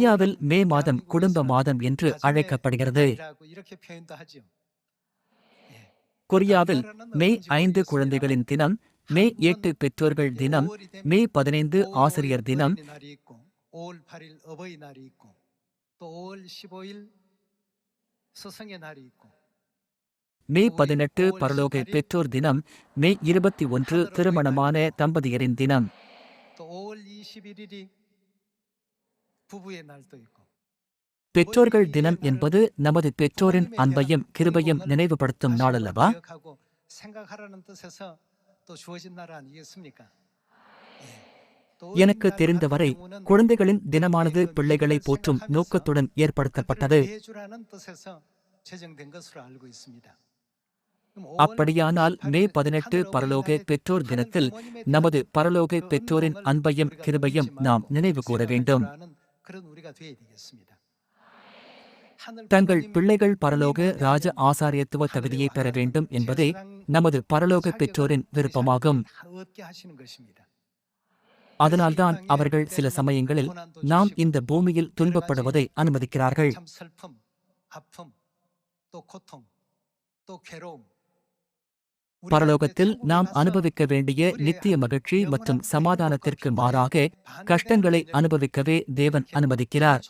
கொரியாவில் மே மாதம் குடும்ப மாதம் என்று அழைக்கப்படுகிறது. கொரியாவில் மே ஐந்து குழந்தைகளின் தினம் மே எட்டு பெற்றோர்கள் தினம் மே பதினைந்து ஆசிரியர் தினம். மே பதினெட்டு பரலோக பெற்றோர் தினம் மே இருபத்தி ஒன்று திருமணமான தம்பதியரின் தினம். பெற்றோர்கள் தினம் என்பது நமது பெற்றோரின் அன்பையும் கிருபையும் நினைவுபடுத்தும் நாள் அல்லவா எனக்கு தெரிந்தவரை குழந்தைகளின் தினமானது பிள்ளைகளை போற்றும் நோக்கத்துடன் ஏற்படுத்தப்பட்டது. அப்படியானால் மே பதினெட்டு பரலோக பெற்றோர் தினத்தில் நமது பரலோக பெற்றோரின் அன்பையும் கிருபையும் நாம் நினைவு கூற வேண்டும். தங்கள் பிள்ளைகள் பரலோக ராஜ ஆசாரியத்துவ தகுதியை பெற வேண்டும் என்பதே நமது பரலோக பெற்றோரின் விருப்பமாகும். அதனால்தான் அவர்கள் சில சமயங்களில் நாம் இந்த பூமியில் துன்பப்படுவதை அனுமதிக்கிறார்கள். பரலோகத்தில் நாம் அனுபவிக்க வேண்டிய நித்திய மகிழ்ச்சி மற்றும் சமாதானத்திற்கு மாறாக கஷ்டங்களை அனுபவிக்கவே தேவன் அனுமதிக்கிறார்.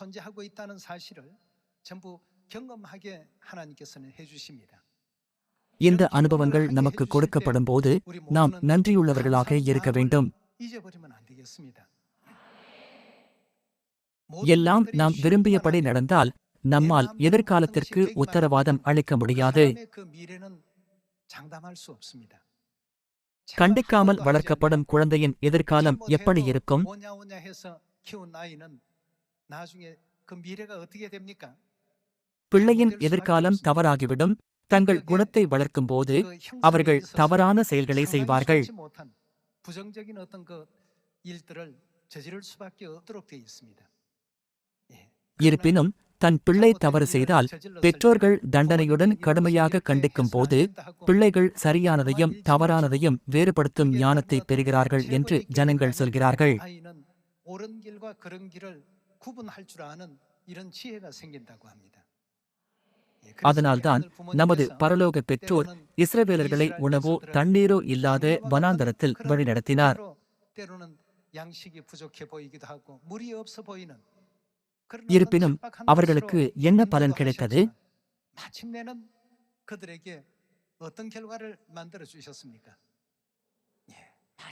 இந்த அனுபவங்கள் நமக்கு கொடுக்கப்படும் போது நாம் நன்றியுள்ளவர்களாக இருக்க வேண்டும். எல்லாம் நாம் விரும்பியபடி நடந்தால் நம்மால் எதிர்காலத்திற்கு உத்தரவாதம் அளிக்க முடியாது. கண்டிக்காமல் வளர்க்கப்படும் குழந்தையின் எதிர்காலம் எப்படி இருக்கும்? பிள்ளையின் எதிர்காலம் தவறாகிவிடும். தங்கள் குணத்தை வளர்க்கும் போது அவர்கள் தவறான செயல்களை செய்வார்கள். இருப்பினும் தன் பிள்ளை தவறு செய்தால் பெற்றோர்கள் தண்டனையுடன் கடுமையாக கண்டிக்கும் போது பிள்ளைகள் சரியானதையும் தவறானதையும் வேறுபடுத்தும் ஞானத்தை பெறுகிறார்கள் என்று ஜனங்கள் சொல்கிறார்கள். அதனால்தான் நமது பரலோக பெற்றோர் இஸ்ரவேலர்களை உணவோ தண்ணீரோ இல்லாத வனாந்தரத்தில் வழிநடத்தினார். இருப்பினும் அவர்களுக்கு என்ன பலன் கிடைத்தது?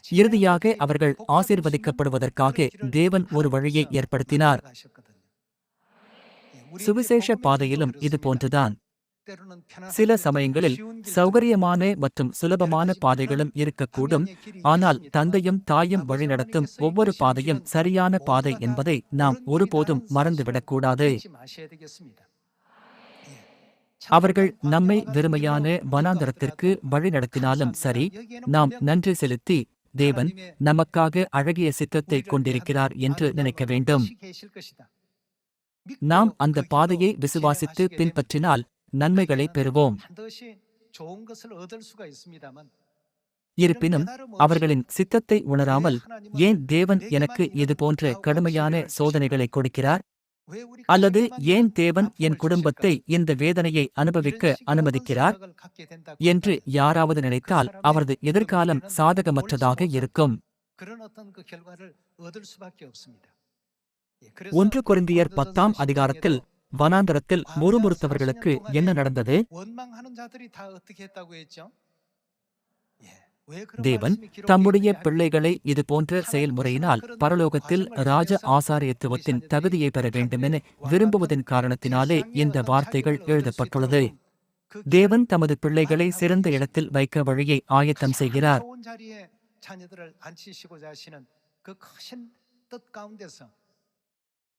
இறுதியாக அவர்கள் ஆசீர்வதிக்கப்படுவதற்காக தேவன் ஒரு வழியை ஏற்படுத்தினார். சுவிசேஷ பாதையிலும் இது போன்றுதான். சில சமயங்களில் சௌகரியமான மற்றும் சுலபமான பாதைகளும் இருக்கக்கூடும். ஆனால் தந்தையும் தாயும் வழிநடத்தும் ஒவ்வொரு பாதையும் சரியான பாதை என்பதை நாம் ஒருபோதும் மறந்துவிடக்கூடாது. அவர்கள் நம்மை வெறுமையான வனாந்தரத்திற்கு வழிநடத்தினாலும் சரி நாம் நன்றி செலுத்தி தேவன் நமக்காக அழகிய சித்தத்தை கொண்டிருக்கிறார் என்று நினைக்க வேண்டும். நாம் அந்த பாதையை விசுவாசித்து பின்பற்றினால் நன்மைகளை பெறுவோம். இருப்பினும் அவர்களின் சித்தத்தை உணராமல் ஏன் தேவன் எனக்கு இது போன்ற கடுமையான சோதனைகளை கொடுக்கிறார்? அல்லது ஏன் தேவன் என் குடும்பத்தை இந்த வேதனையை அனுபவிக்க அனுமதிக்கிறார்? என்று யாராவது நினைத்தால் அவரது எதிர்காலம் சாதகமற்றதாக இருக்கும். ஒன்று குருந்தியர் பத்தாம் அதிகாரத்தில் வனாந்தரத்தில் முறுமுறுத்தவர்களுக்கு என்ன நடந்தது? தேவன் தம்முடைய பிள்ளைகளை இது செயல்முறையினால் பரலோகத்தில் ராஜ ஆசாரியத்துவத்தின் தகுதியை பெற வேண்டுமென விரும்புவதன் காரணத்தினாலே இந்த வார்த்தைகள் எழுதப்பட்டுள்ளது. தேவன் தமது பிள்ளைகளை சிறந்த இடத்தில் வைக்க வழியை ஆயத்தம் செய்கிறார்.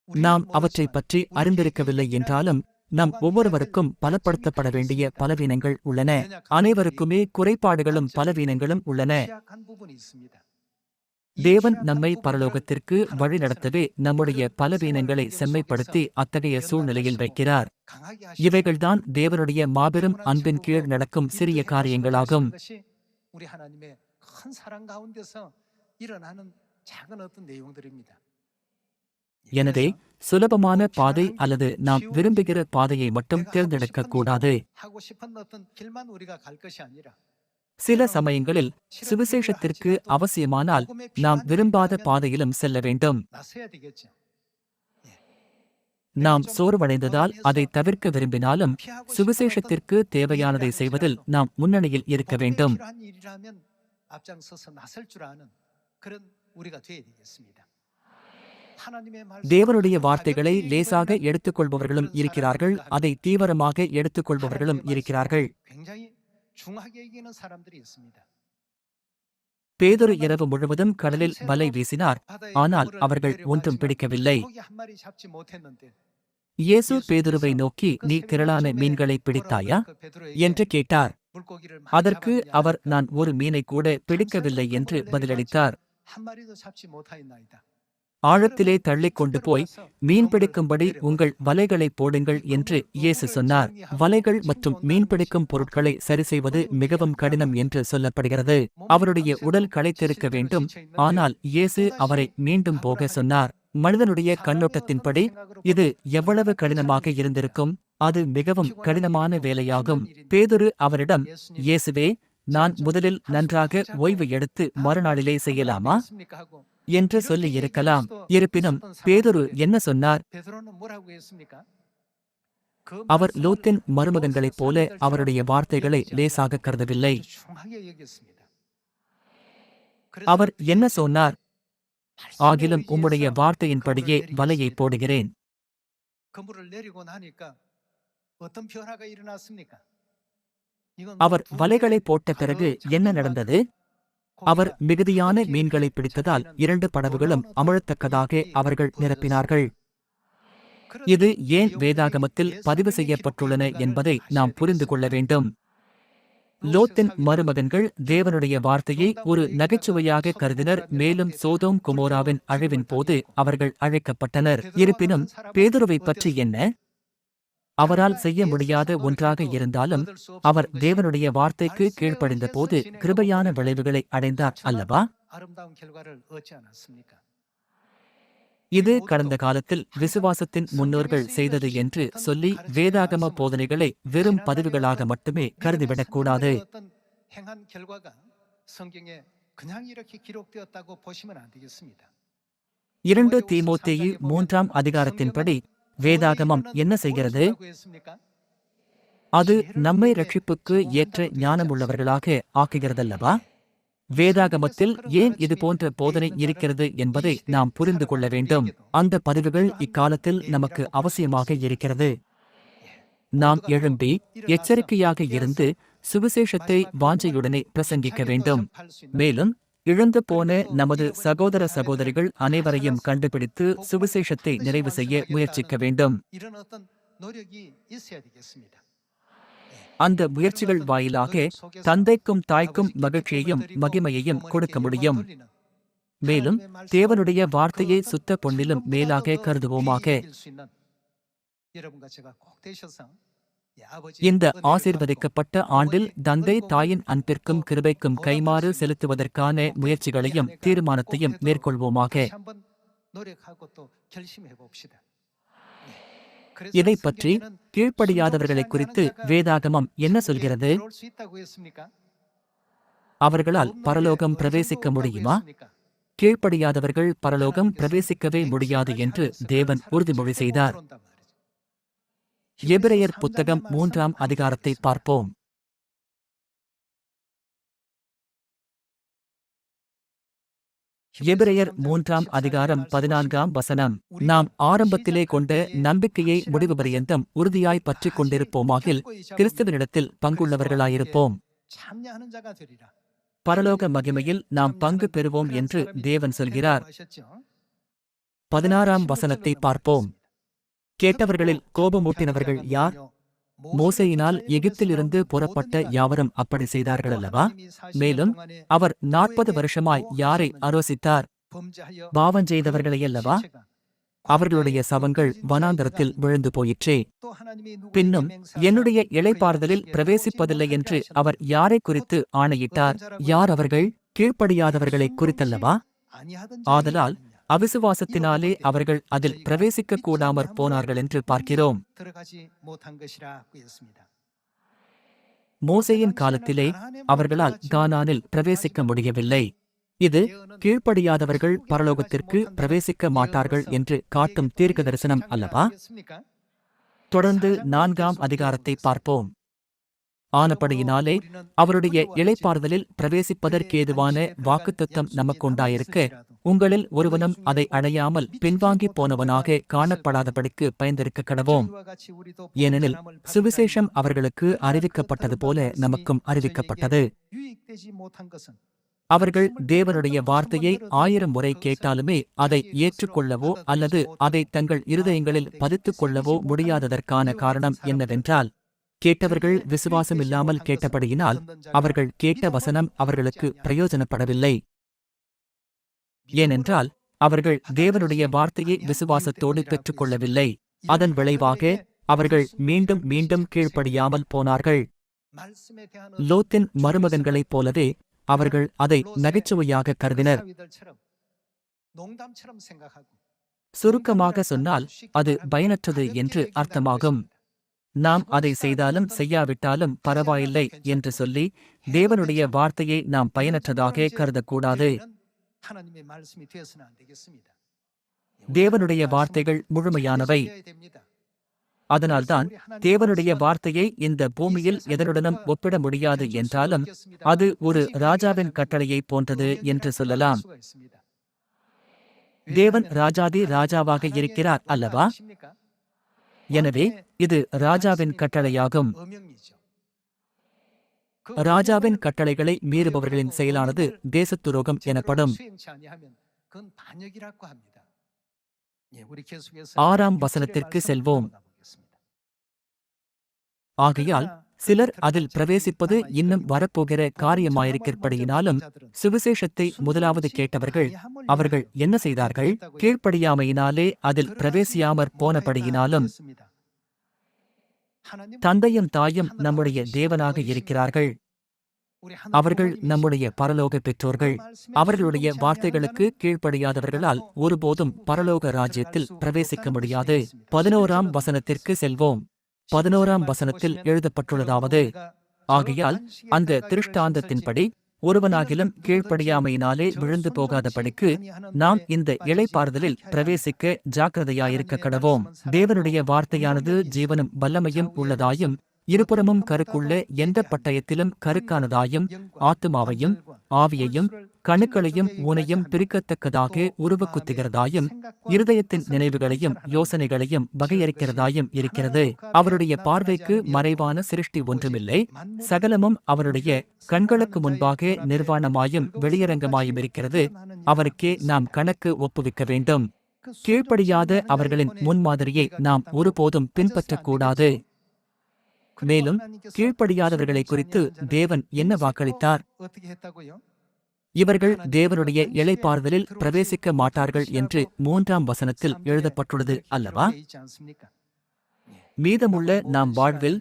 நாம் அவற்றை பற்றி அறிந்திருக்கவில்லை என்றாலும் நம் ஒவ்வொருவருக்கும் பலப்படுத்தப்பட வேண்டிய பலவீனங்கள் உள்ளன. அனைவருக்குமே குறைபாடுகளும் பலவீனங்களும் உள்ளன. தேவன் நம்மை பரலோகத்திற்கு வழிநடத்தவே நம்முடைய பலவீனங்களை செம்மைப்படுத்தி அத்தகைய சூழ்நிலையில் வைக்கிறார். இவைகள்தான் தேவனுடைய மாபெரும் அன்பின் கீழ் நடக்கும் சிறிய காரியங்களாகும். 작은 어떤 내용들입니다. எனவே சுலபமான பாதை அல்லது நாம் விரும்புகிற பாதையை மட்டும் தேர்ந்தெடுக்க கூடாது சில சமயங்களில் சுவிசேஷத்திற்கு அவசியமானால் நாம் விரும்பாத பாதையிலும் செல்ல வேண்டும். நாம் சோர்வடைந்ததால் அதை தவிர்க்க விரும்பினாலும் சுவிசேஷத்திற்கு தேவையானதை செய்வதில் நாம் முன்னணியில் இருக்க வேண்டும். தேவனுடைய வார்த்தைகளை லேசாக எடுத்துக்கொள்பவர்களும் இருக்கிறார்கள். அதை தீவிரமாக எடுத்துக்கொள்பவர்களும் இருக்கிறார்கள். பேதொரு இரவு முழுவதும் கடலில் வலை வீசினார். ஆனால் அவர்கள் ஒன்றும் பிடிக்கவில்லை. இயேசு பேதுருவை நோக்கி நீ திரளான மீன்களை பிடித்தாயா? என்று கேட்டார். அதற்கு அவர் நான் ஒரு மீனை கூட பிடிக்கவில்லை என்று பதிலளித்தார். ஆழத்திலே தள்ளிக் கொண்டு போய் மீன் பிடிக்கும்படி உங்கள் வலைகளை போடுங்கள் என்று இயேசு சொன்னார். வலைகள் மற்றும் மீன்பிடிக்கும் பொருட்களை சரி செய்வது மிகவும் கடினம் என்று சொல்லப்படுகிறது. அவருடைய உடல் களைத்திருக்க வேண்டும். ஆனால் இயேசு அவரை மீண்டும் போக சொன்னார். மனிதனுடைய கண்ணோட்டத்தின்படி இது எவ்வளவு கடினமாக இருந்திருக்கும்? அது மிகவும் கடினமான வேலையாகும். பேதுரு அவரிடம் இயேசுவே நான் முதலில் நன்றாக ஓய்வு எடுத்து மறுநாளிலே செய்யலாமா? என்று சொல்லியிருக்கலாம் இருப்பினும் பேதுரு என்ன சொன்னார்? அவர் லோத்தின் மருமகன்களைப் போல அவருடைய வார்த்தைகளை லேசாக கருதவில்லை. அவர் என்ன சொன்னார்? ஆகிலும் உம்முடைய வார்த்தையின்படியே வலையை போடுகிறேன். அவர் வலைகளை போட்ட பிறகு என்ன நடந்தது? அவர் மிகுதியான மீன்களை பிடித்ததால் இரண்டு படவுகளும் அமழத்தக்கதாக அவர்கள் நிரப்பினார்கள். இது ஏன் வேதாகமத்தில் பதிவு செய்யப்பட்டுள்ளன என்பதை நாம் புரிந்து கொள்ள வேண்டும். லோத்தின் மருமகன்கள் தேவனுடைய வார்த்தையை ஒரு நகைச்சுவையாக கருதினர். மேலும் சோதோம் குமோராவின் அழிவின் போது அவர்கள் அழைக்கப்பட்டனர். இருப்பினும் பேதுருவை பற்றி என்ன? அவரால் செய்ய முடியாத ஒன்றாக இருந்தாலும் அவர் தேவனுடைய வார்த்தைக்கு கீழ்ப்படிந்த போது கிருபையான விளைவுகளை அடைந்தார் அல்லவா? இது கடந்த காலத்தில் விசுவாசத்தின் முன்னோர்கள் செய்தது என்று சொல்லி வேதாகம போதனைகளை வெறும் பதிவுகளாக மட்டுமே கருதிவிடக்கூடாது. இரண்டு தீமோத்தேயு மூன்றாம் அதிகாரத்தின்படி வேதாகமம் என்ன செய்கிறது? அது நம்மை ரட்சிப்புக்கு ஏற்ற ஞானமுள்ளவர்களாக ஆக்குகிறதல்லவா? வேதாகமத்தில் ஏன் இது போன்ற போதனை இருக்கிறது என்பதை நாம் புரிந்து கொள்ள வேண்டும். அந்த பதிவுகள் இக்காலத்தில் நமக்கு அவசியமாக இருக்கிறது. நாம் எழும்பி எச்சரிக்கையாக இருந்து சுவிசேஷத்தை வாஞ்சையுடனே பிரசங்கிக்க வேண்டும். மேலும் இழந்து போன நமது சகோதர சகோதரிகள் அனைவரையும் கண்டுபிடித்து சுவிசேஷத்தை நிறைவு செய்ய முயற்சிக்க வேண்டும். அந்த முயற்சிகள் வாயிலாக தந்தைக்கும் தாய்க்கும் மகிழ்ச்சியையும் மகிமையையும் கொடுக்க முடியும். மேலும் தேவனுடைய வார்த்தையை சுத்த பொன்னிலும் மேலாக கருதுவோமாக. இந்த ஆசீர்வதிக்கப்பட்ட ஆண்டில் தந்தை தாயின் அன்பிற்கும் கிருபைக்கும் கைமாறு செலுத்துவதற்கான முயற்சிகளையும் தீர்மானத்தையும் மேற்கொள்வோமாக. இதை பற்றி கீழ்ப்படியாதவர்களை குறித்து வேதாகமம் என்ன சொல்கிறது? அவர்களால் பரலோகம் பிரவேசிக்க முடியுமா? கீழ்ப்படியாதவர்கள் பரலோகம் பிரவேசிக்கவே முடியாது என்று தேவன் உறுதிமொழி செய்தார். எபிரேயர் புத்தகம் மூன்றாம் அதிகாரத்தை பார்ப்போம். எபிரேயர் மூன்றாம் அதிகாரம் பதினான்காம் வசனம். நாம் ஆரம்பத்திலே கொண்ட நம்பிக்கையை முடிவு பரியந்தம் உறுதியாய் பற்றிக் கொண்டிருப்போமாகில் கிறிஸ்துவனிடத்தில் பங்குள்ளவர்களாயிருப்போம். பரலோக மகிமையில் நாம் பங்கு பெறுவோம் என்று தேவன் சொல்கிறார். பதினாறாம் வசனத்தை பார்ப்போம். கேட்டவர்களில் கோபமூட்டினவர்கள் யார்? மோசையினால் எகிப்திலிருந்து புறப்பட்ட யாவரும் அப்படி செய்தார்கள் அல்லவா மேலும் அவர் நாற்பது வருஷமாய் யாரை ஆலோசித்தார் பாவம் செய்தவர்களையல்லவா அவர்களுடைய சவங்கள் வனாந்தரத்தில் விழுந்து போயிற்றே. பின்னும் என்னுடைய இலைப்பாறுதலில் பிரவேசிப்பதில்லை என்று அவர் யாரை குறித்து ஆணையிட்டார்? யார் அவர்கள்? கீழ்ப்படியாதவர்களை குறித்தல்லவா? ஆதலால் அவிசுவாசத்தினாலே அவர்கள் அதில் பிரவேசிக்க கூடாமற் போனார்கள் என்று பார்க்கிறோம். மோசையின் காலத்திலே அவர்களால் கானானில் பிரவேசிக்க முடியவில்லை. இது கீழ்ப்படியாதவர்கள் பரலோகத்திற்கு பிரவேசிக்க மாட்டார்கள் என்று காட்டும் தீர்க்க தரிசனம் அல்லவா? தொடர்ந்து நான்காம் அதிகாரத்தை பார்ப்போம். ஆனபடியினாலே அவருடைய இளைப்பாறுதலில் பிரவேசிப்பதற்கேதுவான வாக்குத்தத்தம் நமக்குண்டாயிருக்க. உங்களில் ஒருவனும் அதை அடையாமல் பின்வாங்கி போனவனாக காணப்படாதபடிக்கு பயந்திருக்க கடவோம் ஏனெனில் சுவிசேஷம் அவர்களுக்கு அறிவிக்கப்பட்டது போல நமக்கும் அறிவிக்கப்பட்டது. அவர்கள் தேவனுடைய வார்த்தையை ஆயிரம் முறை கேட்டாலுமே அதை ஏற்றுக்கொள்ளவோ அல்லது அதை தங்கள் இருதயங்களில் பதித்துக் கொள்ளவோ முடியாததற்கான காரணம் என்னவென்றால் கேட்டவர்கள் விசுவாசமில்லாமல் கேட்டபடியினால் அவர்கள் கேட்ட வசனம் அவர்களுக்கு பிரயோஜனப்படவில்லை. ஏனென்றால் அவர்கள் தேவனுடைய வார்த்தையை விசுவாசத்தோடு பெற்றுக்கொள்ளவில்லை. அதன் விளைவாக அவர்கள் மீண்டும் மீண்டும் கீழ்ப்படியாமல் போனார்கள். லோத்தின் மருமகன்களைப் போலவே அவர்கள் அதை நகைச்சுவையாக கருதினர். சுருக்கமாக சொன்னால் அது பயனற்றது என்று அர்த்தமாகும். நாம் அதை செய்தாலும் செய்யாவிட்டாலும் பரவாயில்லை என்று சொல்லி தேவனுடைய வார்த்தையை நாம் பயனற்றதாக கருதக்கூடாது. தேவனுடைய வார்த்தைகள் முழுமையானவை. அதனால்தான் தேவனுடைய வார்த்தையை இந்த பூமியில் எதனுடனும் ஒப்பிட முடியாது என்றாலும் அது ஒரு ராஜாவின் கட்டளையைப் போன்றது என்று சொல்லலாம். தேவன் ராஜாதி ராஜாவாக இருக்கிறார் அல்லவா? எனவே இது ராஜாவின் கட்டளையாகும். ராஜாவின் கட்டளைகளை மீறுபவர்களின் செயலானது தேசத்துரோகம் எனப்படும். ஆறாம் வசனத்திற்கு செல்வோம். ஆகையால் சிலர் அதில் பிரவேசிப்பது இன்னும் வரப்போகிற காரியமாயிருக்கிறபடியினாலும் சுவிசேஷத்தை முதலாவது கேட்டவர்கள் அவர்கள் என்ன செய்தார்கள்? கீழ்ப்படியாமையினாலே அதில் பிரவேசியாமற் போனபடியினாலும் தந்தையும் தாயும் நம்முடைய தேவனாக இருக்கிறார்கள். அவர்கள் நம்முடைய பரலோக பெற்றோர்கள். அவர்களுடைய வார்த்தைகளுக்கு கீழ்ப்படியாதவர்களால் ஒருபோதும் பரலோக ராஜ்யத்தில் பிரவேசிக்க முடியாது. பதினோராம் வசனத்திற்கு செல்வோம். பதினோராம் வசனத்தில் எழுதப்பட்டுள்ளதாவது ஆகையால் அந்த திருஷ்டாந்தத்தின்படி ஒருவனாகிலும் கீழ்ப்படியாமையினாலே விழுந்து போகாதபடிக்கு நாம் இந்த இலைப்பாறுதலில் பிரவேசிக்க ஜாக்கிரதையாயிருக்க கடவோம். தேவனுடைய வார்த்தையானது ஜீவனும் வல்லமையும் உள்ளதாயும் இருபுறமும் கருக்குள்ள எந்த பட்டயத்திலும் கருக்கானதாயும் ஆத்துமாவையும் ஆவியையும் கணுக்களையும் ஊனையும் பிரிக்கத்தக்கதாக உருவக்குத்துகிறதாயும் இருதயத்தின் நினைவுகளையும் யோசனைகளையும் வகையறுக்கிறதாயும் இருக்கிறது. அவருடைய பார்வைக்கு மறைவான சிருஷ்டி ஒன்றுமில்லை. சகலமும் அவருடைய கண்களுக்கு முன்பாக நிர்வாணமாயும் வெளியரங்கமாயும் இருக்கிறது. அவருக்கே நாம் கணக்கு ஒப்புவிக்க வேண்டும். கீழ்ப்படியாத அவர்களின் முன்மாதிரியை நாம் ஒருபோதும் பின்பற்றக்கூடாது. மேலும் கீழ்ப்படியாதவர்களை குறித்து தேவன் என்ன வாக்களித்தார்? இவர்கள் தேவனுடைய இளைப்பாறுதலில் பிரவேசிக்க மாட்டார்கள் என்று மூன்றாம் வசனத்தில் எழுதப்பட்டுள்ளது அல்லவா? மீதமுள்ள நாம் வாழ்வில்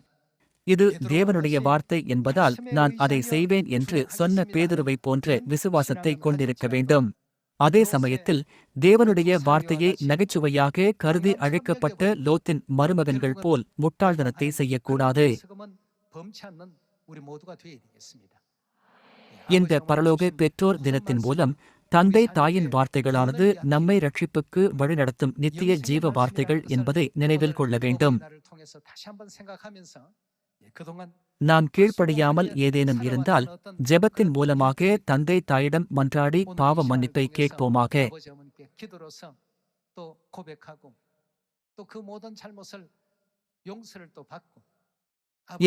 இது தேவனுடைய வார்த்தை என்பதால் நான் அதை செய்வேன் என்று சொன்ன பேதுருவை போன்ற விசுவாசத்தை கொண்டிருக்க வேண்டும். அதே சமயத்தில் தேவனுடைய வார்த்தையை நகைச்சுவையாக கருதி அழைக்கப்பட்ட லோத்தின் மருமகன்கள் போல் முட்டாள்தனத்தை செய்யக்கூடாது. இந்த பரலோக பெற்றோர் தினத்தின் மூலம் தந்தை தாயின் வார்த்தைகளானது நம்மை ரட்சிப்புக்கு வழிநடத்தும் நித்திய ஜீவ வார்த்தைகள் என்பதை நினைவில் கொள்ள வேண்டும். நாம் கீழ்ப்படியாமல் ஏதேனும் இருந்தால் ஜெபத்தின் மூலமாக தந்தை தாயிடம் மன்றாடி பாவ மன்னிப்பை கேட்போமாக.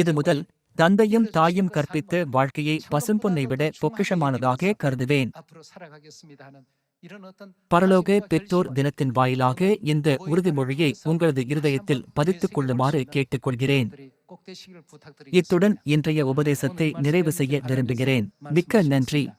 இது முதல் தந்தையும் தாயும் கற்பித்த வாழ்க்கையை பசும்பொன்னை விட பொக்கிஷமானதாக கருதுவேன். பரலோக பெற்றோர் தினத்தின் வாயிலாக இந்த உறுதிமொழியை உங்களது இருதயத்தில் பதித்துக் கொள்ளுமாறு கேட்டுக்கொள்கிறேன். இத்துடன் இன்றைய உபதேசத்தை நிறைவு செய்ய விரும்புகிறேன். மிக்க நன்றி.